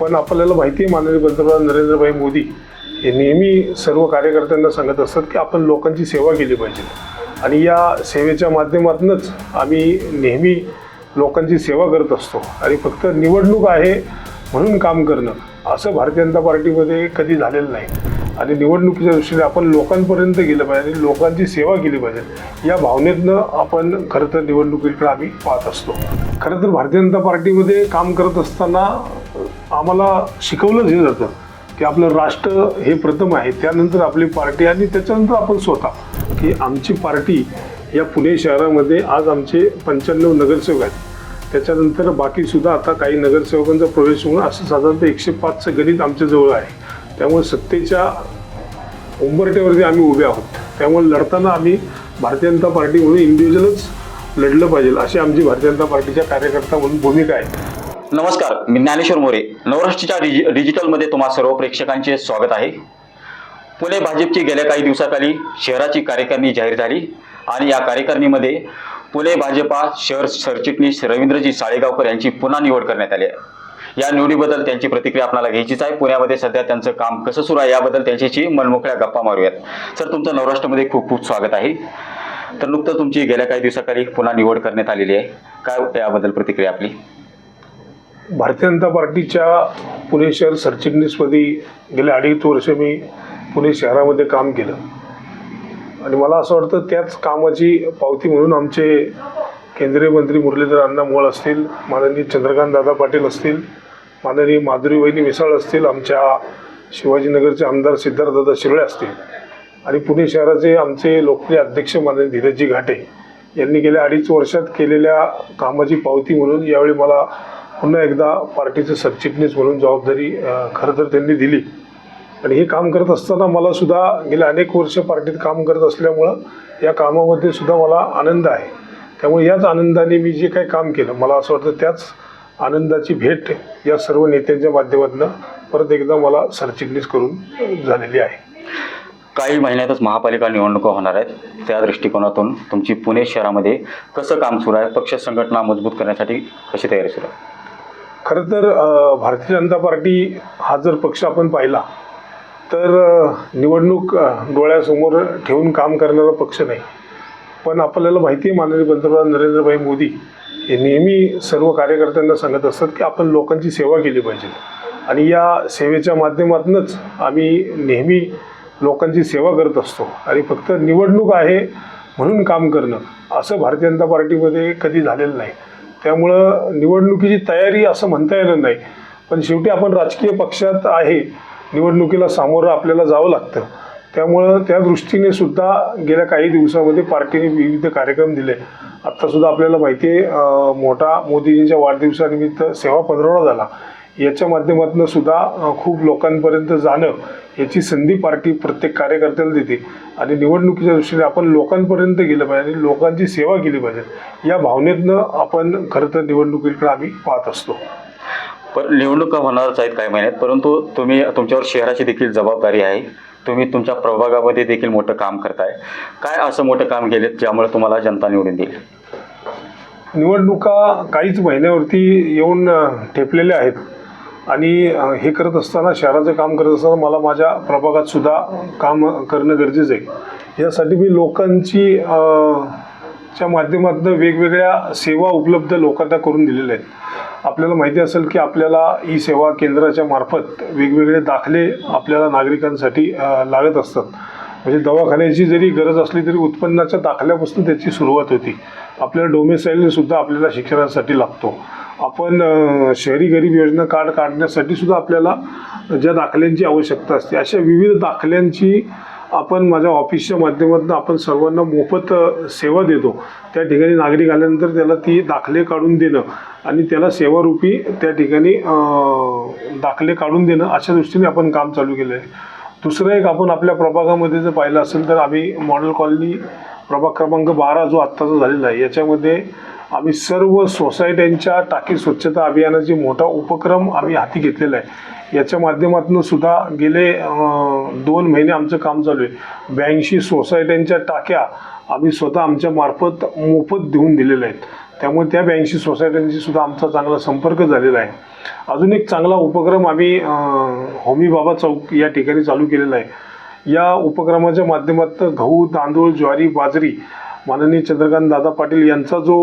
पण आपल्याला माहिती आहे माननीय पंतप्रधान नरेंद्रभाई मोदी हे नेहमी सर्व कार्यकर्त्यांना सांगत असतात की आपण लोकांची सेवा केली पाहिजे. आणि या सेवेच्या माध्यमातूनच आम्ही नेहमी लोकांची सेवा करत असतो. आणि फक्त निवडणूक आहे म्हणून काम करणं असं भारतीय जनता पार्टीमध्ये कधी झालेलं नाही. आणि निवडणुकीच्या दृष्टीने आपण लोकांपर्यंत गेलं पाहिजे आणि लोकांची सेवा केली पाहिजे. या भावनेतनं आपण खरं तर निवडणुकीकडे आम्ही पाहत असतो. खरं तर भारतीय जनता पार्टीमध्ये काम करत असताना आम्हाला शिकवलं हे जातं की आपलं राष्ट्र हे प्रथम आहे. त्यानंतर आपली पार्टी आणि त्याच्यानंतर आपण स्वतः. की आमची पार्टी या पुणे शहरामध्ये आज आमचे पंच्याण्णव नगरसेवक आहेत. त्याच्यानंतर बाकीसुद्धा आता काही नगरसेवकांचा प्रवेश होऊन असं साधारणतः एकशे पाचचं गणित आमच्याजवळ आहे. त्यामुळे सत्तेच्या उंबरट्यावरती आम्ही उभे आहोत. त्यामुळे लढताना आम्ही भारतीय जनता पार्टी म्हणून इंडिव्हिज्युअलच लढलं पाहिजे अशी आमची भारतीय जनता पार्टीच्या कार्यकर्ता म्हणून भूमिका आहे. नमस्कार मी ज्ञानेश्वर मोरे. नवराष्ट्रीच्या डिजि डिजिटलमध्ये तुम्हा सर्व प्रेक्षकांचे स्वागत आहे. पुणे भाजपची गेल्या काही दिवसाखाली शहराची कार्यकारिणी जाहीर झाली आणि या कार्यकारिणीमध्ये पुणे भाजपा शहर सरचिटणीस रवींद्रजी साळेगावकर यांची पुन्हा निवड करण्यात आली आहे. या निवडीबद्दल त्यांची प्रतिक्रिया आपल्याला घ्यायचीच आहे. पुण्यामध्ये सध्या त्यांचं काम कसं सुरू आहे याबद्दल त्यांच्याशी मनमोकळ्या गप्पा मारूयात. सर तुमचं नवराष्ट्रामध्ये खूप खूप स्वागत आहे. तर नुकतं तुमची गेल्या काही दिवसाखाली पुन्हा निवड करण्यात आलेली आहे. काय याबद्दल प्रतिक्रिया आपली? भारतीय जनता पार्टीच्या पुणे शहर सरचिटणीसपदी गेल्या अडीच वर्ष मी पुणे शहरामध्ये काम केलं. आणि मला असं वाटतं त्याच कामाची पावती म्हणून आमचे केंद्रीय मंत्री मुरलीधर अण्णा मोळ असतील माननीय चंद्रकांत दादा पाटील असतील माननीय माधुरी वहिनी मिसाळ असतील आमच्या शिवाजीनगरचे आमदार सिद्धार्थदादा शिरळे असतील. आणि पुणे शहराचे आमचे लोकप्रिय अध्यक्ष माननीय धीरजजी घाटे यांनी गेल्या अडीच वर्षात केलेल्या कामाची पावती म्हणून यावेळी मला पुन्हा एकदा पार्टीचं सरचिटणीस म्हणून जबाबदारी खरं तर त्यांनी दिली. आणि हे काम करत असताना मला सुद्धा गेल्या अनेक वर्ष पार्टीत काम करत असल्यामुळं या कामामध्ये सुद्धा मला आनंद आहे. त्यामुळे याच आनंदाने मी जे काही काम केलं मला असं वाटतं त्याच आनंदाची भेट या सर्व नेत्यांच्या माध्यमातून परत एकदा मला सरचिटणीस करून झालेली आहे. काही महिन्यातच महापालिका निवडणुका होणार आहेत. त्या दृष्टिकोनातून तुमची पुणे शहरामध्ये कसं काम सुरू आहे? पक्ष संघटना मजबूत करण्यासाठी कशी तयारी सुरू आहे? खरं तर भारतीय जनता पार्टी हा जर पक्ष आपण पाहिला तर निवडणूक डोळ्यासमोर ठेवून काम करणारा पक्ष नाही. पण आपल्याला माहिती आहे माननीय पंतप्रधान नरेंद्रभाई मोदी हे नेहमी सर्व कार्यकर्त्यांना सांगत असतात की आपण लोकांची सेवा केली पाहिजे. आणि या सेवेच्या माध्यमातूनच आम्ही नेहमी लोकांची सेवा करत असतो. आणि फक्त निवडणूक आहे म्हणून काम करणं असं भारतीय जनता पार्टीमध्ये कधी झालेलं नाही. त्यामुळं निवडणुकीची तयारी असं म्हणता येणार नाही. पण शेवटी आपण राजकीय पक्षात आहे निवडणुकीला सामोरं आपल्याला जावं लागतं. त्यामुळं त्या दृष्टीने सुद्धा गेल्या काही दिवसामध्ये पार्टीने विविध कार्यक्रम दिले. आत्तासुद्धा आपल्याला माहिती आहे मोठा मोदीजींच्या वाढदिवसानिमित्त सेवा पंधरवडा झाला. याच्या माध्यमातून सुद्धा खूप लोकांपर्यंत जाणं याची संधी पार्टी प्रत्येक कार्यकर्त्याला देते. आणि निवडणुकीच्या दृष्टीने आपण लोकांपर्यंत गेलं पाहिजे आणि लोकांची सेवा केली पाहिजे. या भावनेतनं आपण खरं तर निवडणुकीकडे आम्ही पाहत असतो. पण निवडणुका होणारच आहेत काही महिन्यात परंतु तुम्ही तुमच्यावर शहराची देखील जबाबदारी आहे. तुम्ही तुमच्या प्रभागामध्ये देखील मोठं काम करताय. काय असं मोठं काम केले ज्यामुळे तुम्हाला जनता निवडून देईल? निवडणुका काहीच महिन्यावरती येऊन ठेपलेल्या आहेत. आणि हे करत असताना शहराचं काम करत असताना मला माझ्या प्रभागात सुद्धा काम करणं गरजेचं आहे. यासाठी मी लोकांची च्या माध्यमातून वेगवेगळ्या सेवा उपलब्ध लोकांना करून दिलेल्या आहेत. आपल्याला माहिती असेल की आपल्याला ई सेवा केंद्राच्या मार्फत वेगवेगळे दाखले आपल्याला नागरिकांसाठी लागत असतात. म्हणजे दवाखान्याची जरी गरज असली तरी उत्पन्नाच्या दाखल्यापासून त्याची सुरुवात होती. आपल्याला डोमेसाईल सुद्धा आपल्याला शिक्षणासाठी लागतो. आपण शहरी गरीब योजना कार्ड काढण्यासाठी सुद्धा आपल्याला ज्या दाखल्यांची आवश्यकता असते अशा विविध दाखल्यांची आपण माझ्या ऑफिसच्या माध्यमातून आपण सर्वांना मोफत सेवा देतो. त्या ठिकाणी नागरिक आल्यानंतर त्याला ती दाखले काढून देणं आणि त्याला सेवारूपी त्या ठिकाणी दाखले काढून देणं अशा दृष्टीने आपण काम चालू केलं आहे दुसरं एक आपण आपल्या प्रभागामध्ये जर पाहिलं असेल तर आम्ही मॉडेल कॉलनी प्रभाग क्रमांक बारा जो आत्ताचा झालेला आहे याच्यामध्ये आम्ही सर्व सोसायट्यांच्या टाकी स्वच्छता अभियानाचे मोठा उपक्रम आम्ही हाती घेतलेला आहे. याच्या माध्यमातून सुद्धा गेले दोन महिने आमचं काम चालू आहे. ब्याऐंशी सोसायट्यांच्या टाक्या आम्ही स्वतः आमच्या मार्फत मोफत देऊन दिलेल्या आहेत. त्यामुळे त्या ब्याऐंशी सोसायट्यांशी सुद्धा आमचा चांगला संपर्क झालेला आहे. अजून एक चांगला उपक्रम आम्ही होमीबाबा होमी बाबा चौक या ठिकाणी चालू केलेला आहे. या उपक्रमाच्या माध्यमातून गहू तांदूळ ज्वारी बाजरी माननीय चंद्रकांत दादा पाटील यांचा जो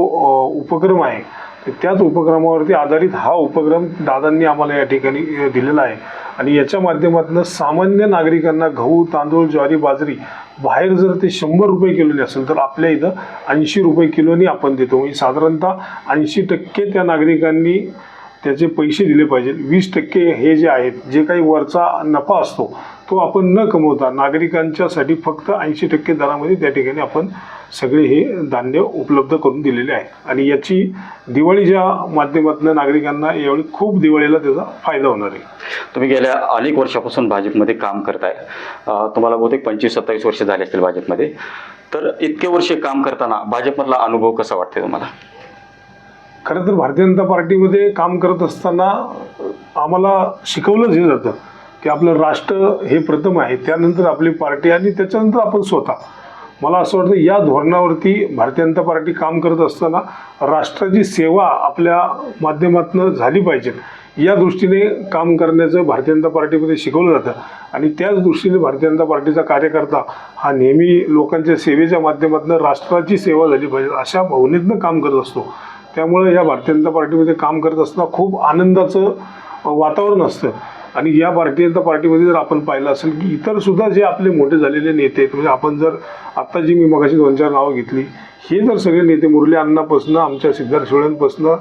उपक्रम आहे तर त्याच उपक्रमावरती आधारित हा उपक्रम दादांनी आम्हाला या ठिकाणी दिलेला आहे. आणि याच्या माध्यमातून सामान्य नागरिकांना गहू तांदूळ ज्वारी बाजरी बाहेर जर ते शंभर रुपये किलोने असेल तर आपल्या इथं ऐंशी रुपये किलोनी आपण देतो. म्हणजे साधारणतः ऐंशी टक्के त्या नागरिकांनी त्याचे पैसे दिले पाहिजेत. वीस टक्के हे जे आहेत जे काही वरचा नफा असतो तो आपण न कमवता नागरिकांच्यासाठी फक्त ऐंशी टक्के दरामध्ये त्या ठिकाणी आपण सगळे हे धान्य उपलब्ध करून दिलेले आहे. आणि याची दिवाळीच्या माध्यमातून नागरिकांना यावेळी खूप दिवाळीला त्याचा फायदा होणार आहे. तुम्ही गेल्या अनेक वर्षापासून भाजपमध्ये काम करताय. तुम्हाला बहुतेक पंचवीस सत्तावीस वर्ष झाले असतील भाजपमध्ये. तर इतके वर्ष काम करताना भाजपमधला अनुभव कसा वाटते तुम्हाला? खरं तर भारतीय जनता पार्टीमध्ये काम करत असताना आम्हाला शिकवलंच हे जातं. की आपलं राष्ट्र हे प्रथम आहे त्यानंतर आपली पार्टी आणि त्याच्यानंतर आपण स्वतः. मला असं वाटतं या धोरणावरती भारतीय जनता पार्टी काम करत असताना राष्ट्राची सेवा आपल्या माध्यमातून झाली पाहिजे. या दृष्टीने काम करण्याचं भारतीय जनता पार्टीमध्ये शिकवलं जातं. आणि त्याच दृष्टीने भारतीय जनता पार्टीचा कार्यकर्ता हा नेहमी लोकांच्या सेवेच्या माध्यमातून राष्ट्राची सेवा झाली पाहिजे अशा भावनेतनं काम करत असतो. त्यामुळे या भारतीय जनता पार्टीमध्ये काम करत असताना खूप आनंदाचं वातावरण असतं. आणि या भारतीय जनता पार्टीमध्ये जर आपण पाहिलं असेल की इतर सुद्धा जे आपले मोठे झालेले नेते आहेत म्हणजे आपण जर आत्ता जी मी मगाशी दोन चार नावं घेतली हे जर सगळे नेते मुरली अण्णापासनं आमच्या सिद्धार्थ शिवळ्यांपासनं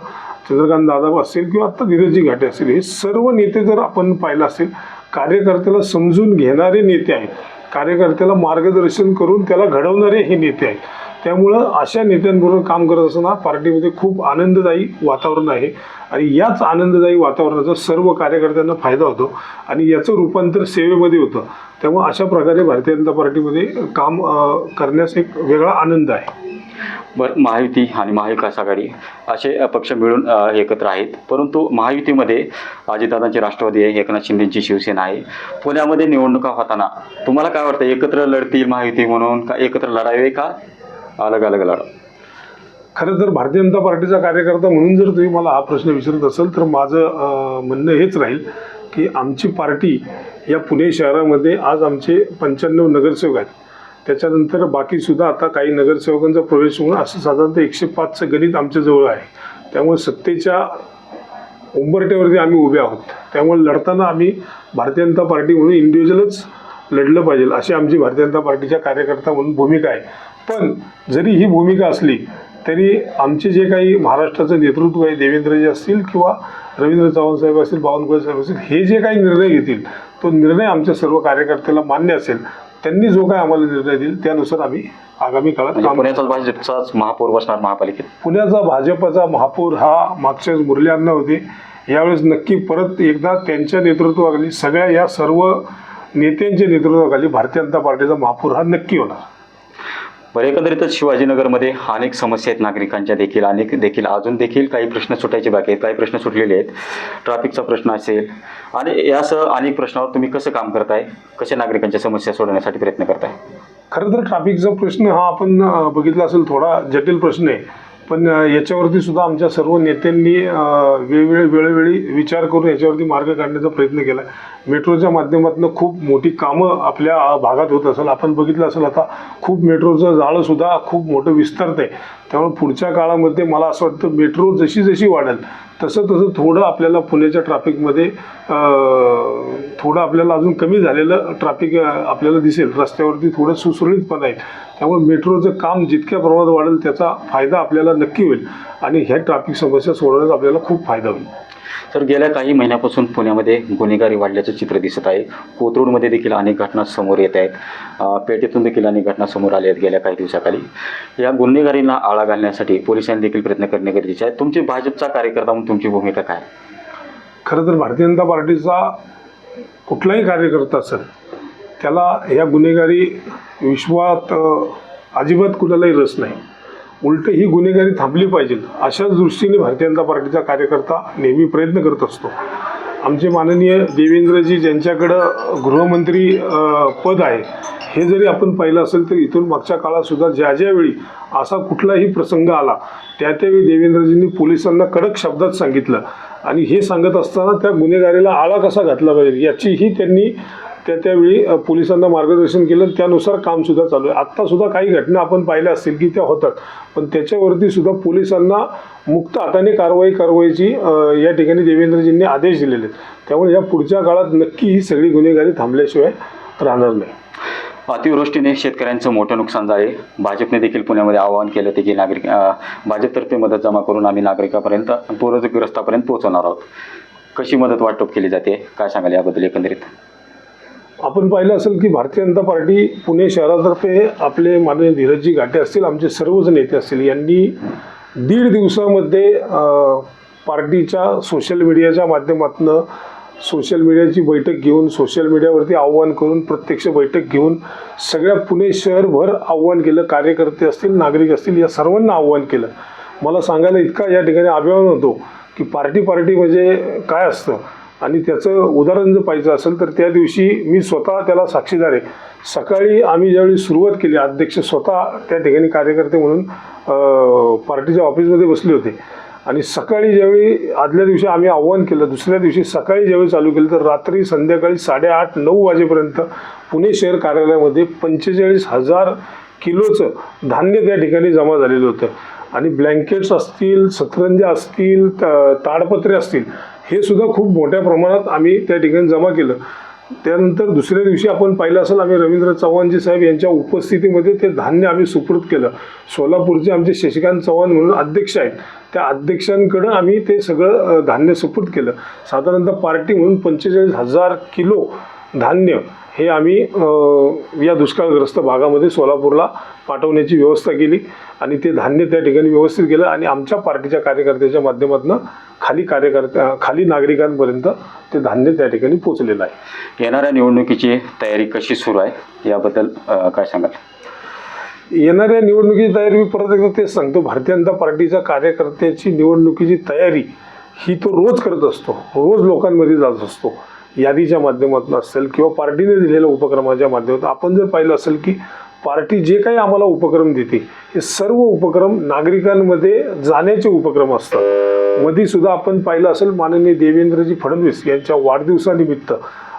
चंद्रकांत दादा असेल किंवा आत्ता धीरजी घाटे असतील हे सर्व नेते जर आपण पाहिलं असेल कार्यकर्त्याला समजून घेणारे नेते आहेत. कार्यकर्त्याला मार्गदर्शन करून त्याला घडवणारे हे नेते आहेत. त्यामुळं अशा नेत्यांबरोबर काम करत असताना पार्टीमध्ये खूप आनंददायी वातावरण आहे. आणि याच आनंददायी वातावरणाचा सर्व कार्यकर्त्यांना फायदा होतो. आणि याचं रूपांतर सेवेमध्ये होतं. त्यामुळे अशा प्रकारे भारतीय जनता पार्टीमध्ये काम करण्यास एक वेगळा आनंद आहे. बरं महायुती आणि महाविकास आघाडी असे पक्ष मिळून एकत्र आहेत. परंतु महायुतीमध्ये अजितदादांची राष्ट्रवादी आहे एकनाथ शिंदेची शिवसेना आहे. पुण्यामध्ये निवडणुका होताना तुम्हाला काय वाटतं एकत्र लढतील महायुती म्हणून का एकत्र लढावे का अलग अलग लढा. खरं तर भारतीय जनता पार्टीचा कार्यकर्ता म्हणून जर तुम्ही मला हा प्रश्न विचारत असाल तर माझं म्हणणं हेच राहील की आमची पार्टी या पुणे शहरामध्ये आज आमचे पंच्याण्णव नगरसेवक आहेत. त्याच्यानंतर बाकीसुद्धा आता काही नगरसेवकांचा प्रवेश होऊन असं साधारणतः एकशे पाचचं गणित आमच्याजवळ आहे. त्यामुळे सत्तेच्या उंबरट्यावरती आम्ही उभे आहोत. त्यामुळे लढताना आम्ही भारतीय जनता पार्टी म्हणून इंडिव्हिज्युअलच लढलं पाहिजे अशी आमची भारतीय जनता पार्टीच्या कार्यकर्ता म्हणून भूमिका आहे. पण जरी ही भूमिका असली तरी आमचे जे काही महाराष्ट्राचं नेतृत्व आहे देवेंद्रजी असतील किंवा रवींद्र चव्हाण साहेब असतील बावनकुळे साहेब असतील हे जे काही निर्णय घेतील तो निर्णय आमच्या सर्व कार्यकर्त्याला मान्य असेल. त्यांनी जो काय आम्हाला निर्णय देईल त्यानुसार आम्ही आगामी काळात म्हणजे काम पुण्याचाच भाजपचाच महापौर बसणार महापालिकेत? पुण्याचा भाजपचा महापौर हा मागच्या वेळेस मुरली अण्णा होते. यावेळेस नक्की परत एकदा त्यांच्या नेतृत्वाखाली सगळ्या या सर्व नेत्यांच्या नेतृत्वाखाली भारतीय जनता पार्टीचा महापौर हा नक्की होणार. बरं एकंदरीतच शिवाजीनगरमध्ये अनेक समस्या आहेत नागरिकांच्या देखील. अनेक देखील अजून देखील काही प्रश्न सुटायचे बाकी आहेत. काही प्रश्न सुटलेले आहेत. ट्रॅफिकचा प्रश्न असेल आणि यासह अनेक प्रश्नावर तुम्ही कसं काम करताय? कशा नागरिकांच्या समस्या सोडवण्यासाठी प्रयत्न करताय? खरं तर ट्रॅफिकचा प्रश्न हा आपण बघितला असेल थोडा जटिल प्रश्न आहे. पण याच्यावरती सुद्धा आमच्या सर्व नेत्यांनी वेगवेगळे वेळोवेळी विचार करून याच्यावरती मार्ग काढण्याचा प्रयत्न केला. मेट्रोच्या माध्यमातून खूप मोठी कामं आपल्या भागात होत असेल. आपण बघितलं असेल आता खूप मेट्रोचं जाळंसुद्धा खूप मोठं विस्तारत आहे त्यामुळे पुढच्या काळामध्ये मला असं वाटतं मेट्रो जशी जशी वाढेल तसं तसं थोडं आपल्याला पुण्याच्या ट्रॅफिकमध्ये थोडं आपल्याला अजून कमी झालेलं ट्रॅफिक आपल्याला दिसेल. रस्त्यावरती थोडं सुसुरळीतपणा आहे त्यामुळे मेट्रोचं काम जितक्या प्रमाणात वाढेल त्याचा फायदा आपल्याला नक्की होईल. आणि ह्या ट्रॅफिक समस्या सोडवण्यात आपल्याला खूप फायदा होईल. तर गेल्या काही महिन्यापासून पुण्यामध्ये गुन्हेगारी वाढल्याचं चित्र दिसत आहे. कोथरूडमध्ये देखील अनेक घटना समोर येत आहेत. पेठेतून देखील अनेक घटना समोर आल्या आहेत गेल्या काही दिवसाखाली. या गुन्हेगारींना आळा घालण्यासाठी पोलिसांनी देखील प्रयत्न करणे गरजेचे आहे. तुमची भाजपचा कार्यकर्ता म्हणून तुमची भूमिका काय? खरं तर भारतीय जनता पार्टीचा कुठलाही कार्यकर्ता असेल त्याला या गुन्हेगारी विश्वात अजिबात कुणालाही रस नाही. उलट ही गुन्हेगारी थांबली पाहिजे. अशाच दृष्टीने भारतीय जनता पार्टीचा कार्यकर्ता नेहमी प्रयत्न करत असतो. आमचे माननीय देवेंद्रजी ज्यांच्याकडं गृहमंत्री पद आहे हे जरी आपण पाहिलं असेल तर इथून मागच्या काळातसुद्धा ज्या ज्यावेळी असा कुठलाही प्रसंग आला त्या त्यावेळी देवेंद्रजींनी पोलिसांना कडक शब्दात सांगितलं. आणि हे सांगत असताना त्या गुन्हेगारीला आळा कसा घातला पाहिजे याचीही त्यांनी त्या त्यावेळी पोलिसांना मार्गदर्शन केलं. त्यानुसार कामसुद्धा चालू आहे. आत्तासुद्धा काही घटना आपण पाहिल्या असतील की त्या होतात. पण त्याच्यावरती सुद्धा पोलिसांना मुक्त हाताने कारवाई कारवाईची या ठिकाणी देवेंद्रजींनी आदेश दिलेले आहेत. त्यामुळे या पुढच्या काळात नक्की ही सगळी गुन्हेगारी थांबल्याशिवाय राहणार नाही. अतिवृष्टीने शेतकऱ्यांचं मोठं नुकसान झाले. भाजपने देखील पुण्यामध्ये आवाहन केलं ते की नागरिक भाजपतर्फे मदत जमा करून आम्ही नागरिकापर्यंत पूरग्रस्तापर्यंत पोहोचवणार आहोत. कशी मदत वाटप केली जाते? काय सांगाल याबद्दल एकंदरीत? आपण पाहिलं असेल की भारतीय जनता पार्टी पुणे शहरातर्फे आपले माननीय धीरजजी घाटे असतील आमचे सर्वच नेते असतील यांनी दीड दिवसामध्ये पार्टीच्या सोशल मीडियाच्या माध्यमातून सोशल मीडियाची बैठक घेऊन सोशल मीडियावरती आव्हान करून प्रत्यक्ष बैठक घेऊन सगळ्या पुणे शहरभर आव्हान केलं. कार्यकर्ते असतील नागरिक असतील या सर्वांना आव्हान केलं. मला सांगायला इतका या ठिकाणी अभिमान होतो की पार्टी पार्टी म्हणजे काय असतं? आणि त्याचं उदाहरण जर पाहिजे असेल तर त्या दिवशी मी स्वतः त्याला साक्षीदार आहे सकाळी आम्ही ज्यावेळी सुरुवात केली अध्यक्ष स्वतः त्या ठिकाणी कार्यकर्ते म्हणून पार्टीच्या ऑफिसमध्ये बसले होते. आणि सकाळी ज्यावेळी आदल्या दिवशी आम्ही आव्हान केलं दुसऱ्या दिवशी सकाळी ज्यावेळी चालू केलं तर रात्री संध्याकाळी साडेआठ नऊ वाजेपर्यंत पुणे शहर कार्यालयामध्ये पंचेचाळीस हजार किलोचं धान्य त्या ठिकाणी जमा झालेलं होतं. आणि ब्लँकेट्स असतील सतरंजा असतील त- ताडपत्रे असतील हे सुद्धा खूप मोठ्या प्रमाणात आम्ही त्या ठिकाणी जमा केलं. त्यानंतर दुसऱ्या दिवशी आपण पाहिलं असेल आम्ही रवींद्र चव्हाणजी साहेब यांच्या उपस्थितीमध्ये ते धान्य आम्ही सुपूर्द केलं. सोलापूरचे आमचे शशिकांत चव्हाण म्हणून अध्यक्ष आहेत. त्या अध्यक्षांकडं आम्ही ते सगळं धान्य सुपूर्द केलं. साधारणतः पार्टी म्हणून पंचेचाळीस हजार किलो धान्य हे आम्ही या दुष्काळग्रस्त भागामध्ये सोलापूरला पाठवण्याची व्यवस्था केली आणि ते धान्य त्या ठिकाणी व्यवस्थित केलं आणि आमच्या पार्टीच्या कार्यकर्त्याच्या माध्यमातून खाली कार्यकर्त्या खाली नागरिकांपर्यंत ते धान्य त्या ठिकाणी पोचलेलं आहे. येणाऱ्या निवडणुकीची तयारी कशी सुरू आहे? याबद्दल काय सांगाल? येणाऱ्या निवडणुकीची तयारी मी परत एकदा तेच सांगतो. भारतीय जनता पार्टीच्या कार्यकर्त्याची निवडणुकीची तयारी ही तो रोज करत असतो. रोज लोकांमध्ये जात असतो. यादीच्या माध्यमातून असेल किंवा पार्टीने दिलेल्या उपक्रमाच्या माध्यमातून आपण जर पाहिलं असेल की पार्टी जे काही आम्हाला उपक्रम देते हे सर्व उपक्रम नागरिकांमध्ये जाण्याचे उपक्रम असतात. मध्ये सुद्धा आपण पाहिलं असेल माननीय देवेंद्रजी फडणवीस यांच्या वाढदिवसानिमित्त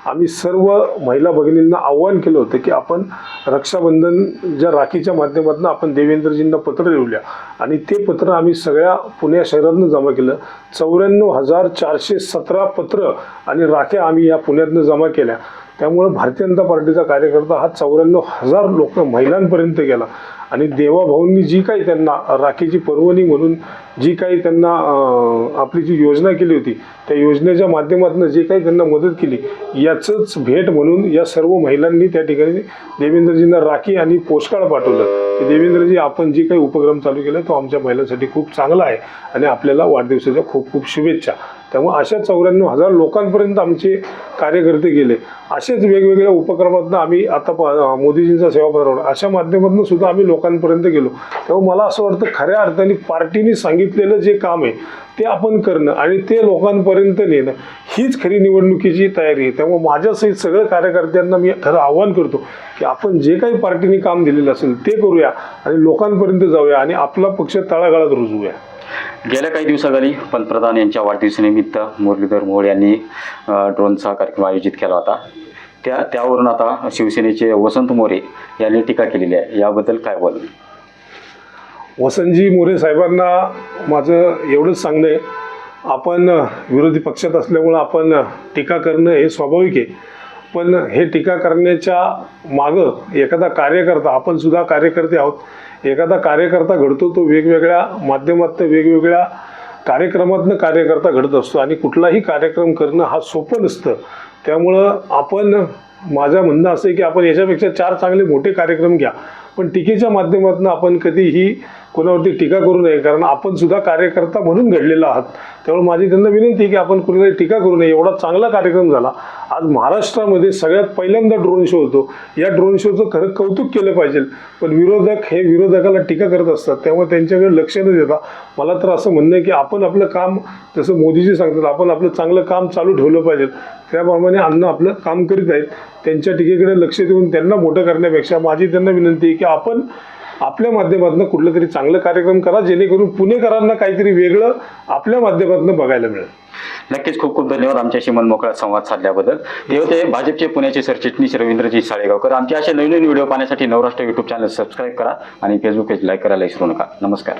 आम्ही सर्व महिला भगिनींना आव्हान केलं होतं की आपण रक्षाबंधन ज्या राखीच्या माध्यमातून आपण देवेंद्रजींना पत्र लिहूया. आणि ते पत्र आम्ही सगळ्या पुणे शहरातनं जमा केलं. चौऱ्याण्णव हजार चारशे सतरा पत्र आणि राख्या आम्ही या पुण्यातनं जमा केल्या. त्यामुळं भारतीय जनता पार्टीचा कार्यकर्ता हा चौऱ्याण्णव हजार लोक महिलांपर्यंत गेला. आणि देवाभाऊंनी जी काही त्यांना राखीची पर्वणी म्हणून जी काही त्यांना आपली जी योजना केली होती त्या योजनेच्या माध्यमातून जे काही त्यांना मदत केली याचंच भेट म्हणून या सर्व महिलांनी त्या ठिकाणी देवेंद्रजींना राखी आणि पोष्काळ पाठवलं. की देवेंद्रजी आपण जी काही उपक्रम चालू केला तो आमच्या महिलांसाठी खूप चांगला आहे आणि आपल्याला वाढदिवसाच्या खूप खूप शुभेच्छा. त्यामुळे अशा चौऱ्याण्णव हजार लोकांपर्यंत आमचे कार्यकर्ते गेले. असेच वेगवेगळ्या उपक्रमातून आम्ही आता प- मोदीजींचा सेवा पत्रवडा अशा माध्यमातून सुद्धा आम्ही लोकांपर्यंत गेलो. त्यामुळे मला असं वाटतं खऱ्या अर्थाने पार्टीने सांगितलेलं जे काम आहे ते आपण करणं आणि ते लोकांपर्यंत नेणं हीच खरी निवडणुकीची तयारी आहे. त्यामुळे माझ्यासहित सगळ्या कार्यकर्त्यांना मी खरं आव्हान करतो की आपण जे काही पार्टीने काम दिलेलं असेल ते करूया आणि लोकांपर्यंत जाऊया आणि आपला पक्ष तळागाळात रुजवूया. गेल्या काही दिवसाखाली पंतप्रधान यांच्या वाढदिवसानिमित्त मुरलीधर मोहोळ यांनी ड्रोनचा कार्यक्रम आयोजित केला होता. त्या त्यावरून आता शिवसेनेचे वसंत मोरे यांनी टीका केलेली आहे. याबद्दल काय बोल वसंतजी मोरे साहेबांना माझं एवढंच सांगणं आहे. आपण विरोधी पक्षात असल्यामुळं आपण टीका करणं हे स्वाभाविक आहे. पण हे टीका करण्याच्या मागं एखादा कार्यकर्ता आपण सुद्धा कार्यकर्ते आहोत. एखादा कार्यकर्ता घडतो तो वेगवेगळ्या माध्यमातून वेगवेगळ्या कार्यक्रमातनं कार्यकर्ता घडत असतो. आणि कुठलाही कार्यक्रम करणं हा सोपं नसतं. त्यामुळं आपण माझं म्हणणं असं आहे की आपण याच्यापेक्षा चार चांगले मोठे कार्यक्रम घ्या. पण टीकेच्या माध्यमातून आपण कधीही कोणावरती टीका करू नये कारण आपण सुद्धा कार्यकर्ता म्हणून घडलेला आहात. त्यामुळे माझी त्यांना विनंती आहे की आपण कुणाला टीका करू नये. एवढा चांगला कार्यक्रम झाला. आज महाराष्ट्रामध्ये सगळ्यात पहिल्यांदा ड्रोन शो होतो. या ड्रोन शोचं खरं कौतुक केलं पाहिजे. पण विरोधक हे विरोधकाला टीका करत असतात. त्यामुळे त्यांच्याकडे लक्ष न देता मला तर असं म्हणणं आहे की आपण आपलं काम जसं मोदीजी सांगतात आपण आपलं चांगलं काम चालू ठेवलं पाहिजे. त्याप्रमाणे अन्न आपलं काम करीत आहेत. त्यांच्या टीकेकडे लक्ष देऊन त्यांना मोठं करण्यापेक्षा माझी त्यांना विनंती आहे की आपण आपल्या माध्यमातून कुठलं तरी चांगलं कार्यक्रम करा जेणेकरून पुणेकरांना काहीतरी वेगळं आपल्या माध्यमातून बघायला मिळेल. नक्कीच खूप खूप धन्यवाद आमच्याशी मनमोकळा संवाद साधल्याबद्दल. ते होते भाजपचे पुण्याचे सरचिटणीस रवींद्रजी साळेगावकर. आमचे असे नवीन नवीन व्हिडिओ पाहण्यासाठी नवराष्ट्र युट्यूब चॅनल सबस्क्राईब करा आणि फेसबुक पेज लाईक करायला विसरू नका. नमस्कार.